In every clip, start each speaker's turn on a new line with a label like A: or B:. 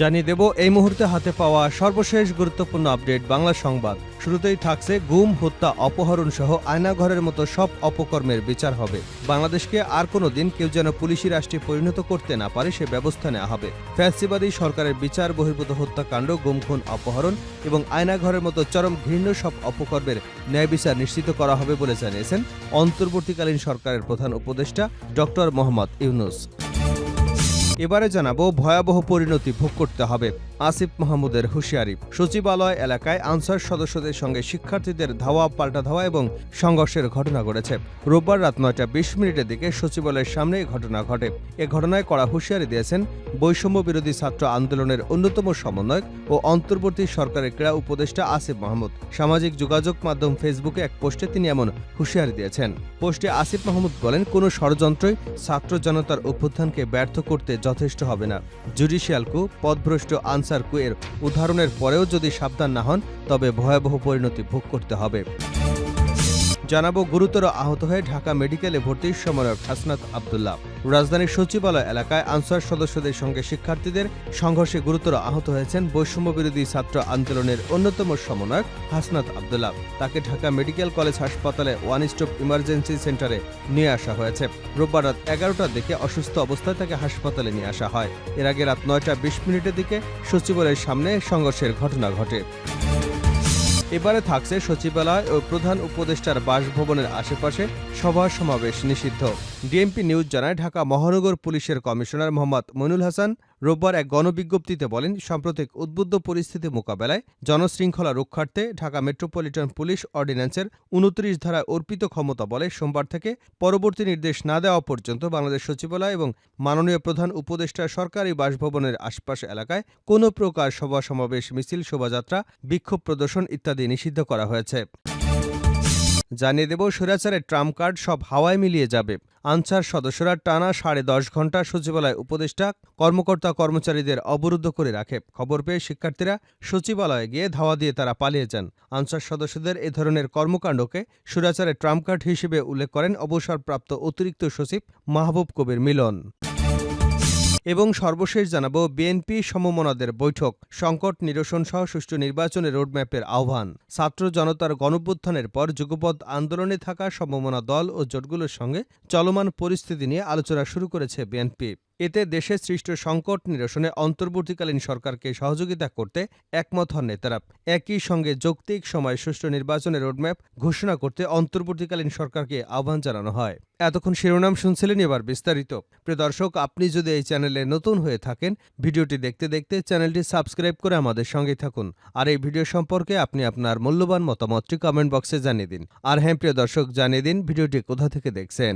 A: জানিয়ে দেব, এই মুহূর্তে হাতে পাওয়া সর্বশেষ গুরুত্বপূর্ণ আপডেট বাংলা সংবাদ। শুরুতেই থাকছে গুম, হত্যা, অপহরণ সহ আয়নাঘরের মতো সব অপকর্মের বিচার হবে। বাংলাদেশকে আর কোনো দিন কেউ যেন পুলিশি রাষ্ট্রে পরিণত করতে না পারে, সে ব্যবস্থা নেওয়া হবে। ফ্যাসিবাদী সরকারের বিচার, বহির্ভূত হত্যাকাণ্ড, গুম, খুন, অপহরণ এবং আয়নাঘরের মতো চরম ঘৃণ্য সব অপকর্মের ন্যায় বিচার নিশ্চিত করা হবে বলে জানিয়েছেন অন্তর্বর্তীকালীন সরকারের প্রধান উপদেষ্টা ডক্টর মোহাম্মদ ইউনুস। এবারে জানাব ভয়াবহ পরিণতি ভোগ করতে হবে, আসিফ মাহমুদের হুঁশিয়ারি। সচিবালয় এলাকায় আনসার সদস্যদের সঙ্গে শিক্ষার্থীদের ধাওয়া, পাল্টা ধাওয়া এবং সংঘর্ষের ঘটনা ঘটেছে। রোববার রাত নয়টা বিশ মিনিটের দিকে সচিবালয়ের সামনে এই ঘটনা ঘটে। এ ঘটনায় কড়া হুঁশিয়ারি দিয়েছেন বৈষম্য বিরোধী ছাত্র আন্দোলনের অন্যতম সমন্বয়ক ও অন্তর্বর্তী সরকারের ক্রীড়া উপদেষ্টা আসিফ মাহমুদ। সামাজিক যোগাযোগ মাধ্যম ফেসবুকে এক পোস্টে তিনি এমন হুঁশিয়ারি দিয়েছেন। পোস্টে আসিফ মাহমুদ বলেন, কোনো ষড়যন্ত্রই ছাত্র জনতার অভ্যুত্থানকে ব্যর্থ করতে যথেষ্ট হবে না। জুডিশিয়াল কু, পদভ্রষ্ট আনসার কু এর উদাহরণের পরেও যদি সাবধান না হন, তবে ভয়াবহ পরিণতি ভোগ করতে হবে। জানাব গুরুতর আহত হয়ে ঢাকা মেডিকেলে ভর্তির সমন্বয়ক হাসনাত আবদুল্লাহ। রাজধানীর সচিবালয় এলাকায় আনসার সদস্যদের সঙ্গে শিক্ষার্থীদের সংঘর্ষে গুরুতর আহত হয়েছেন বৈষম্য বিরোধী ছাত্র আন্দোলনের অন্যতম সমন্বয়ক হাসনাত আবদুল্লাহ। তাকে ঢাকা মেডিকেল কলেজ হাসপাতালে ওয়ান স্টপ ইমার্জেন্সি সেন্টারে নিয়ে আসা হয়েছে। রোববার রাত এগারোটার দিকে অসুস্থ অবস্থায় তাকে হাসপাতালে নিয়ে আসা হয়। এর আগে রাত নয়টা বিশ মিনিটের দিকে সচিবালয়ের সামনে সংঘর্ষের ঘটনা ঘটে। এবারে থাকছে সচিবালয় ও প্রধান উপদেষ্টার বাসভবনের আশেপাশে সভা সমাবেশ নিষিদ্ধ। ডিএমপি নিউজ জানায়, ঢাকা মহানগর পুলিশের কমিশনার মোহাম্মদ মইনুল হাসান রোববার এক গণবিজ্ঞপ্তিতে বলেন, সাম্প্রতিক উদ্বুদ্ধ পরিস্থিতি মোকাবেলায় জনশৃঙ্খলা রক্ষার্থে ঢাকা মেট্রোপলিটন পুলিশ অর্ডিন্যান্সের উনত্রিশ ধারায় অর্পিত ক্ষমতা বলে সোমবার থেকে পরবর্তী নির্দেশ না দেওয়া পর্যন্ত বাংলাদেশ সচিবালয় এবং মাননীয় প্রধান উপদেষ্টা সরকারি বাসভবনের আশপাশ এলাকায় কোনো প্রকার সভা সমাবেশ মিছিল, শোভাযাত্রা, বিক্ষোভ প্রদর্শন ইত্যাদি নিষিদ্ধ করা হয়েছে। জানিয়ে দেব স্বৈরাচারের ট্রাম্প কার্ড সব হাওয়ায় মিলিয়ে যাবে। আনসার সদস্যরা টানা সাড়ে দশ ঘণ্টা সচিবালয় উপদেষ্টা, কর্মকর্তা, কর্মচারীদের অবরুদ্ধ করে রাখে। খবর পেয়ে শিক্ষার্থীরা সচিবালয়ে গিয়ে ধাওয়া দিয়ে তারা পালিয়ে যান। আনসার সদস্যদের এ ধরনের কর্মকাণ্ডকে স্বৈরাচারের ট্রাম্প কার্ড হিসেবে উল্লেখ করেন অবসরপ্রাপ্ত অতিরিক্ত সচিব মাহবুব কবির মিলন। এবং সর্বশেষ জানাব বিএনপি সমমনাদের বৈঠক। সংকট নিরসন সহ সুষ্ঠু নির্বাচনের রোডম্যাপের আহ্বান। ছাত্র জনতার গণভ্যুত্থানের পর যুগপৎ আন্দোলনে থাকা সমমনা দল ও জোটগুলোর সঙ্গে চলমান পরিস্থিতি নিয়ে আলোচনা শুরু করেছে বিএনপি। এতে দেশে সৃষ্ট সংকট নিরসনে অন্তর্বর্তীকালীন সরকারকে সহযোগিতা করতে একমত হন নেতারা। একই সঙ্গে যৌক্তিক সময় সুষ্ঠু নির্বাচনের রোডম্যাপ ঘোষণা করতে অন্তর্বর্তীকালীন সরকারকে আহ্বান জানানো হয়। এতক্ষণ শিরোনাম শুনছিলেন এবার বিস্তারিত। প্রিয় দর্শক, আপনি যদি এই চ্যানেলে নতুন হয়ে থাকেন, ভিডিওটি দেখতে দেখতে চ্যানেলটি সাবস্ক্রাইব করে আমাদের সঙ্গে থাকুন। আর এই ভিডিও সম্পর্কে আপনি আপনার মূল্যবান মতামতটি কমেন্ট বক্সে জানিয়ে দিন। আর হ্যাঁ প্রিয় দর্শক, জানিয়ে দিন ভিডিওটি কোথা থেকে দেখছেন।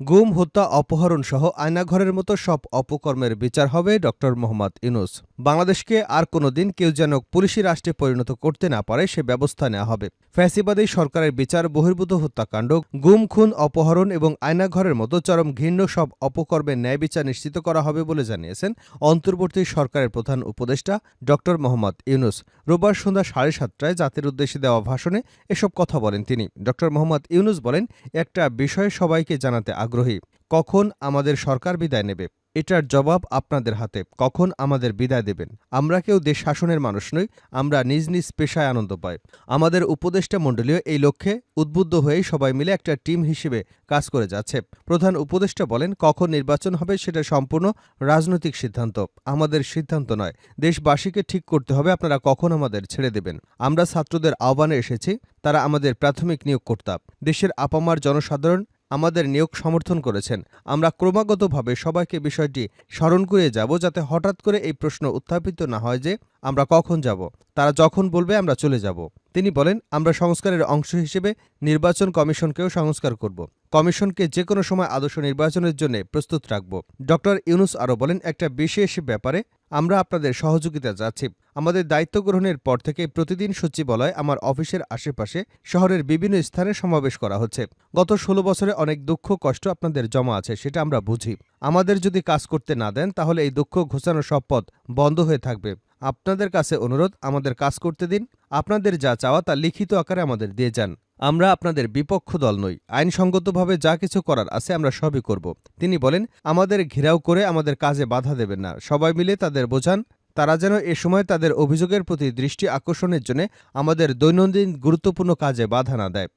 A: গুম হত্যা অপহরণ সহ আয়নাঘরের মতো সব অপকর্মের বিচার হবে ড মোহাম্মদ ইউনুস। বাংলাদেশকে আর কোনোদিন কেউ যেন পুলিশি রাষ্ট্রে পরিণত করতে না পারে, সে ব্যবস্থা নেওয়া হবে। ফ্যাসিবাদী সরকারের বিচার, বহির্ভূত হত্যাকাণ্ড, গুম, খুন, অপহরণ এবং আয়নাঘরের মতো চরম ঘৃণ্য সব অপকর্মের ন্যায় বিচার নিশ্চিত করা হবে বলে জানিয়েছেন অন্তর্বর্তী সরকারের প্রধান উপদেষ্টা ডক্টর মোহাম্মদ ইউনুস। রোববার সন্ধ্যা সাড়ে সাতটায় জাতির উদ্দেশ্যে দেওয়া ভাষণে এসব কথা বলেন তিনি। ডক্টর মোহাম্মদ ইউনুস বলেন, একটা বিষয় সবাইকে জানাতে আগ্রহী। কখন আমাদের সরকার বিদায় নেবে? এটার জবাব আপনাদের হাতে। কখন আমাদের বিদায় দেবেন? আমরা কেউ দেশ শাসনের মানুষ নই, আমরা নিজ নিজ পেশায় আনন্দ পাই। আমাদের উপদেষ্টা মণ্ডলীয় এই লক্ষ্যে উদ্বুদ্ধ হয়েই সবাই মিলে একটা টিম হিসেবে কাজ করে যাচ্ছে। প্রধান উপদেষ্টা বলেন, কখন নির্বাচন হবে সেটা সম্পূর্ণ রাজনৈতিক সিদ্ধান্ত। আমাদের সিদ্ধান্ত নয়, দেশবাসীকে ঠিক করতে হবে আপনারা কখন আমাদের ছেড়ে দেবেন। আমরা ছাত্রদের আহ্বানে এসেছি, তারা আমাদের প্রাথমিক নিয়োগকর্তা। দেশের আপামার জনসাধারণ আমাদের নিয়োগ সমর্থন করেছেন। আমরা ক্রমাগতভাবে সবাইকে বিষয়টি স্মরণ করে যাব যাতে হঠাৎ করে এই প্রশ্ন উত্থাপিত না হয় যে, আমরা কখন যাব? তারা যখন বলবে, আমরা চলে যাব। তিনি বলেন, আমরা সংস্কারের অংশ হিসেবে নির্বাচন কমিশনকেও সংস্কার করব। কমিশনকে যে কোনো সময় আদর্শ নির্বাচনের জন্য প্রস্তুত রাখব। ডক্টর ইউনুস আরও বলেন, একটা বিশেষ ব্যাপারে আমরা আপনাদের সহযোগিতা যাচ্ছি আমাদের দায়িত্ব গ্রহণের পর থেকে প্রতিদিন সচিবালয় আমার অফিসের আশেপাশে শহরের বিভিন্ন স্থানে সমাবেশ করা হচ্ছে। গত ষোলো বছরে অনেক দুঃখ কষ্ট আপনাদের জমা আছে, সেটা আমরা বুঝি। আমাদের যদি কাজ করতে না দেন, তাহলে এই দুঃখ ঘোষানোর সব পথ বন্ধ হয়ে থাকবে। আপনাদের কাছে অনুরোধ, আমাদের কাজ করতে দিন। আপনাদের যা চাওয়া তা লিখিত আকারে আমাদের দিয়ে যান। আমরা আপনাদের বিপক্ষ দল নই। আইনসঙ্গতভাবে যা কিছু করার আছে আমরা সবই করব। তিনি বলেন, আমাদের ঘেরাও করে আমাদের কাজে বাধা দেবেন না। সবাই মিলে তাদের বোঝান, তারা যেন এ সময় তাদের অভিযোগের প্রতি দৃষ্টি আকর্ষণের জন্য আমাদের দৈনন্দিন গুরুত্বপূর্ণ কাজে বাধা না দেয়।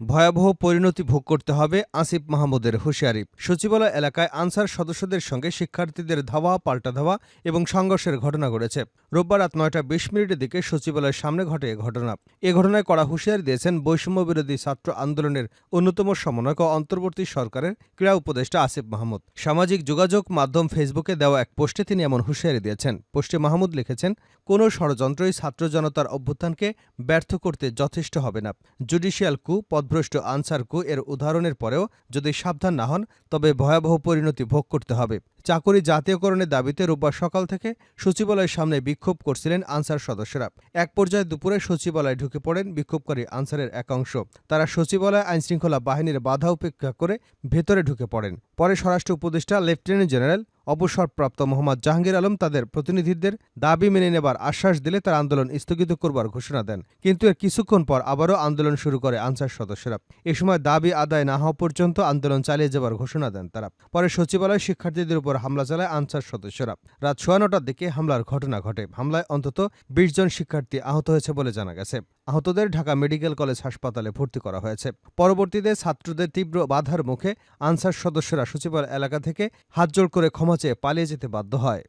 A: ভয়াবহ পরিণতি ভোগ করতে হবে আসিফ মাহমুদের হুঁশিয়ারি। সচিবালয় এলাকায় আনসার সদস্যদের সঙ্গে শিক্ষার্থীদের ধাওয়া, পাল্টা ধাওয়া এবং সংঘর্ষের ঘটনা ঘটেছে। রোববার রাত নয়টা বিশ মিনিটের দিকে সচিবালয়ের সামনে ঘটে এ ঘটনা। এ ঘটনায় কড়া হুঁশিয়ারি দিয়েছেন বৈষম্য বিরোধী ছাত্র আন্দোলনের অন্যতম সমন্বয়ক ও অন্তর্বর্তী সরকারের ক্রীড়া উপদেষ্টা আসিফ মাহমুদ। সামাজিক যোগাযোগ মাধ্যম ফেসবুকে দেওয়া এক পোস্টে তিনি এমন হুঁশিয়ারি দিয়েছেন। পোস্টে মাহমুদ লিখেছেন, কোনো ষড়যন্ত্রই ছাত্র জনতার অভ্যুত্থানকে ব্যর্থ করতে যথেষ্ট হবে না। জুডিশিয়াল কু পদভ্রষ্ট আনসার কু এর উদাহরণের পরেও যদি সাবধান না হন, তবে ভয়াবহ পরিণতি ভোগ করতে হবে। চাকরি জাতীয়করণের দাবিতে রোববার সকাল থেকে সচিবালয়ের সামনে বিক্ষোভ করছিলেন আনসার সদস্যরা। এক পর্যায়ে দুপুরে সচিবালয়ে ঢুকে পড়েন বিক্ষোভকারী আনসারের এক অংশ। তারা সচিবালয় আইনশৃঙ্খলা বাহিনীর বাধা উপেক্ষা করে ভেতরে ঢুকে পড়েন। পরে স্বরাষ্ট্র উপদেষ্টা লেফটেন্যান্ট জেনারেল অবসরপ্রাপ্ত মোহাম্মদ জাহাঙ্গীর আলম তাদের প্রতিনিধিদের দাবি মেনে নেবার আশ্বাস দিলে তার আন্দোলন স্থগিত করবার ঘোষণা দেন। কিন্তু এর কিছুক্ষণ পর আবারও আন্দোলন শুরু করে আনসার সদস্যরা। এ সময় দাবি আদায় না হওয়া পর্যন্ত আন্দোলন চালিয়ে যাবার ঘোষণা দেন তারা। পরে সচিবালয় শিক্ষার্থীদের উপর হামলা চালায় আনসার সদস্যরা। রাত সোয়া নটার দিকে হামলার ঘটনা ঘটে। হামলায় অন্তত বিশ জন শিক্ষার্থী আহত হয়েছে বলে জানা গেছে। আহতদের ঢাকা মেডিকেল কলেজ হাসপাতালে ভর্তি করা হয়েছে। পরবর্তীতে ছাত্রদের তীব্র বাধার মুখে আনসার সদস্যরা সচিবালয় এলাকা থেকে হাতজোড় করে ক্ষমা চেয়ে পালিয়ে যেতে বাধ্য হয়।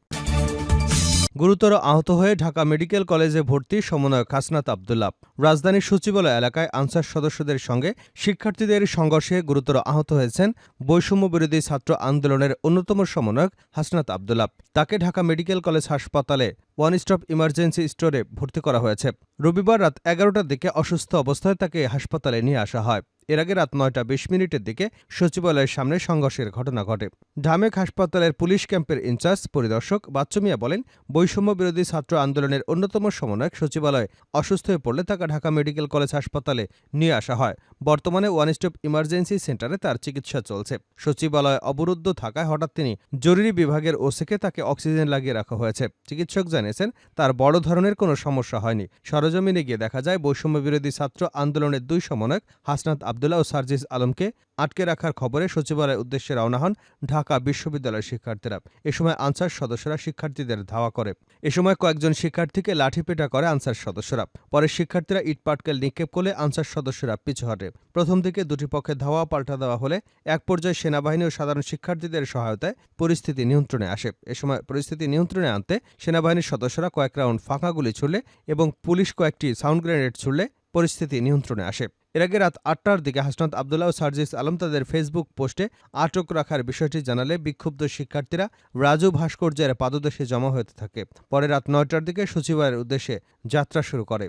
A: গুরুতর আহত হয়ে ঢাকা মেডিকেল কলেজে ভর্তি সমন্বয়ক হাসনাত আবদুল্লাহ। রাজধানীর সচিবালয় এলাকায় আনসার সদস্যদের সঙ্গে শিক্ষার্থীদের সংঘর্ষে গুরুতর আহত হয়েছেন বৈষম্য বিরোধী ছাত্র আন্দোলনের অন্যতম সমন্বয়ক হাসনাত আবদুল্লাহ। তাকে ঢাকা মেডিকেল কলেজ হাসপাতালে ওয়ান স্টপ ইমার্জেন্সি স্টোরে ভর্তি করা হয়েছে। রবিবার রাত এগারোটার দিকে অসুস্থ অবস্থায় তাকে হাসপাতালে নিয়ে আসা হয়। এর আগে রাত নয়টা বিশ মিনিটের দিকে সচিবালয়ের সামনে সংঘর্ষের ঘটনা ঘটে। ঢামেক হাসপাতালের পুলিশ ক্যাম্পের ইনচার্জ, পরিদর্শক বাচ্চু মিয়া বলেন, বৈষম্য বিরোধী ছাত্র আন্দোলনের অন্যতম সমন্বয়ক সচিবালয় অসুস্থ হয়ে পড়লে তাকে ঢাকা মেডিকেল কলেজ হাসপাতালে নিয়ে আসা হয়। বর্তমানে ওয়ান স্টপ ইমার্জেন্সি সেন্টারে তার চিকিৎসা চলছে। সচিবালয় অবরুদ্ধ থাকায় হঠাৎ তিনি জরুরি বিভাগের ওসিকে তাকে অক্সিজেন লাগিয়ে রাখা হয়েছে। চিকিৎসক জানিয়েছেন, তার বড় ধরনের কোনো সমস্যা হয়নি। সরজমিনে গিয়ে দেখা যায়, বৈষম্য বিরোধী ছাত্র আন্দোলনের দুই সমন্বয়ক হাসনাত আবদুল্লাহ ও সার্জিস আলমকে আটকে রাখার খবরে সচিবালয়ের উদ্দেশ্যে রওনা হন ঢাকা বিশ্ববিদ্যালয়ের শিক্ষার্থীরা। এ সময় আনসার সদস্যরা শিক্ষার্থীদের ধাওয়া করে। এ সময় কয়েকজন শিক্ষার্থীকে লাঠিপেটা করে আনসার সদস্যরা। পরে শিক্ষার্থীরা ইটপাটকেল নিক্ষেপ করলে আনসার সদস্যরা পিছু হটে। প্রথম দিকে দুটি পক্ষে ধাওয়া পাল্টা দেওয়া হলে এক পর্যায়ে সেনাবাহিনী ও সাধারণ শিক্ষার্থীদের সহায়তায় পরিস্থিতি নিয়ন্ত্রণে আসে। এ সময় পরিস্থিতি নিয়ন্ত্রণে আনতে সেনাবাহিনীর সদস্যরা কয়েক রাউন্ড ফাঁকা গুলি ছুড়লে এবং পুলিশ কয়েকটি সাউন্ড গ্রেনেড ছুড়লে পরিস্থিতি নিয়ন্ত্রণে আসে। এর আগে রাত আটটার দিকে হাসনাত আবদুল্লাহ ও সার্জিস আলম তাদের ফেসবুক পোস্টে আটক রাখার বিষয়টি জানালে বিক্ষুব্ধ শিক্ষার্থীরা রাজু ভাস্কর্যের পাদদেশে জমা হতে থাকে। পরে রাত নয়টার দিকে সচিবালয়ের উদ্দেশ্যে যাত্রা শুরু করে।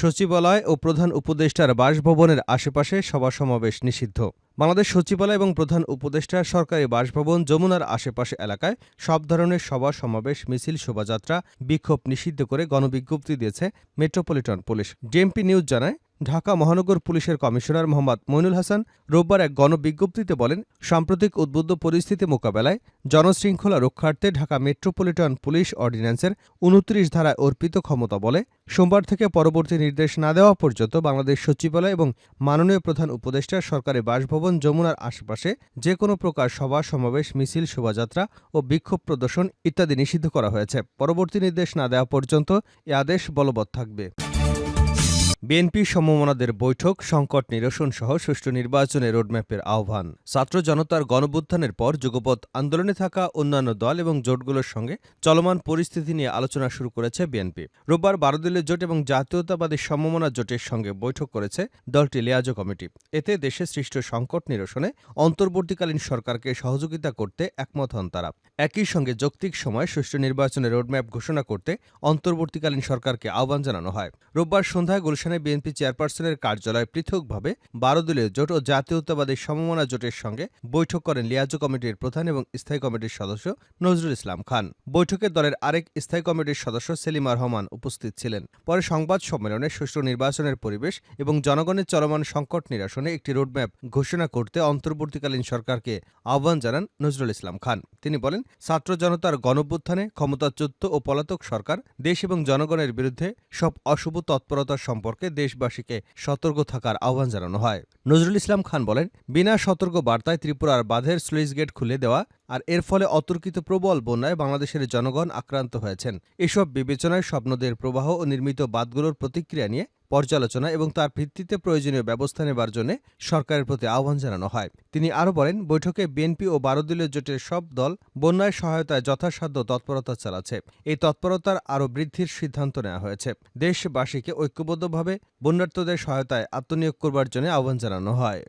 A: সচিবালয় ও প্রধান উপদেষ্টার বাসভবনের আশেপাশে সভা সমাবেশ নিষিদ্ধ। বাংলাদেশ সচিবালয় এবং প্রধান উপদেষ্টার সরকারি বাসভবন যমুনার আশেপাশে এলাকায় সব ধরনের সভা সমাবেশ, মিছিল, শোভাযাত্রা বিক্ষোভ নিষিদ্ধ করে গণবিজ্ঞপ্তি দিয়েছে মেট্রোপলিটন পুলিশ। ডিএমপি নিউজ জানায় ঢাকা মহানগর পুলিশের কমিশনার মোহাম্মদ মইনুল হাসান রোববার এক গণবিজ্ঞপ্তিতে বলেন, সাম্প্রতিক উদ্বুদ্ধ পরিস্থিতি মোকাবেলায় জনশৃঙ্খলা রক্ষার্থে ঢাকা মেট্রোপলিটন পুলিশ অর্ডিন্যান্সের উনত্রিশ ধারায় অর্পিত ক্ষমতা বলে, সোমবার থেকে পরবর্তী নির্দেশ না দেওয়া পর্যন্ত বাংলাদেশ সচিবালয় এবং মাননীয় প্রধান উপদেষ্টার সরকারি বাসভবন যমুনার আশেপাশে যে কোনো প্রকার সভা, সমাবেশ, মিছিল, শোভাযাত্রা ও বিক্ষোভ প্রদর্শন ইত্যাদি নিষিদ্ধ করা হয়েছে। পরবর্তী নির্দেশ না দেওয়া পর্যন্ত এ আদেশ বলবৎ থাকবে। বিএনপি সমমনাদের বৈঠক, সংকট নিরসন সহ সুষ্ঠু নির্বাচনের রোডম্যাপের আহ্বান। ছাত্র জনতার গণবুত্থানের পর যুগপৎ আন্দোলনে থাকা অন্যান্য দল এবং জোটগুলোর সঙ্গে চলমান পরিস্থিতি নিয়ে আলোচনা শুরু করেছে বিএনপি। রোববার বারো জোট এবং জাতীয়তাবাদী সমমনা জোটের সঙ্গে বৈঠক করেছে দলটি লিয়াজো কমিটি। এতে দেশে সৃষ্ট সংকট নিরসনে অন্তর্বর্তীকালীন সরকারকে সহযোগিতা করতে একমত হন তারা। একই সঙ্গে যৌক্তিক সময় সুষ্ঠু নির্বাচনের রোডম্যাপ ঘোষণা করতে অন্তর্বর্তীকালীন সরকারকে আহ্বান জানানো হয়। রোববার সন্ধ্যায় গুলশানের প্রধানে বিএনপি চেয়ারপারসনের কার্যালয়ে পৃথকভাবে বারো দলীয় জোট ও জাতীয়তাবাদী সমমনা জোটের সঙ্গে বৈঠক করেন লিয়াজো কমিটির প্রধান এবং স্থায়ী কমিটির সদস্য নজরুল ইসলাম খান। বৈঠকে দলের আরেক স্থায়ী কমিটির সদস্য সেলিমা রহমান উপস্থিত ছিলেন। পরে সংবাদ সম্মেলনে সুষ্ঠু নির্বাচনের পরিবেশ এবং জনগণের চলমান সংকট নিরসনে একটি রোডম্যাপ ঘোষণা করতে অন্তর্বর্তীকালীন সরকারকে আহ্বান জানান নজরুল ইসলাম খান। তিনি বলেন, ছাত্র জনতার গণভ্যুত্থানে ক্ষমতাচ্যুত ও পলাতক সরকার দেশ এবং জনগণের বিরুদ্ধে সব অশুভ তৎপরতা সম্পর্কে দেশবাসীকে সতর্ক থাকার আহ্বান জানানো হয়। নজরুল ইসলাম খান বলেন, বিনা সতর্ক বার্তায় ত্রিপুরার বাঁধের স্লুইস গেট খুলে দেওয়া আর এর ফলে অতর্কিত প্রবল বন্যায় বাংলাদেশের জনগণ আক্রান্ত হয়েছেন। এসব বিবেচনায় স্বপ্নদের প্রবাহ ও নির্মিত বাঁধগুলোর প্রতিক্রিয়া নিয়ে পর্যালোচনা এবং তার ভিত্তিতে প্রয়োজনীয় ব্যবস্থা নেবার জন্য সরকারের প্রতি আহ্বান জানানো হয়। তিনি আরও বলেন, বৈঠকে বিএনপি ও বারো দলীয় জোটের সব দল বন্যায় সহায়তায় যথাসাধ্য তৎপরতা চালাচ্ছে। এই তৎপরতার আরও বৃদ্ধির সিদ্ধান্ত নেওয়া হয়েছে। দেশবাসীকে ঐক্যবদ্ধভাবে বন্যার্থদের সহায়তায় আত্মনিয়োগ করবার জন্য আহ্বান জানানো হয়।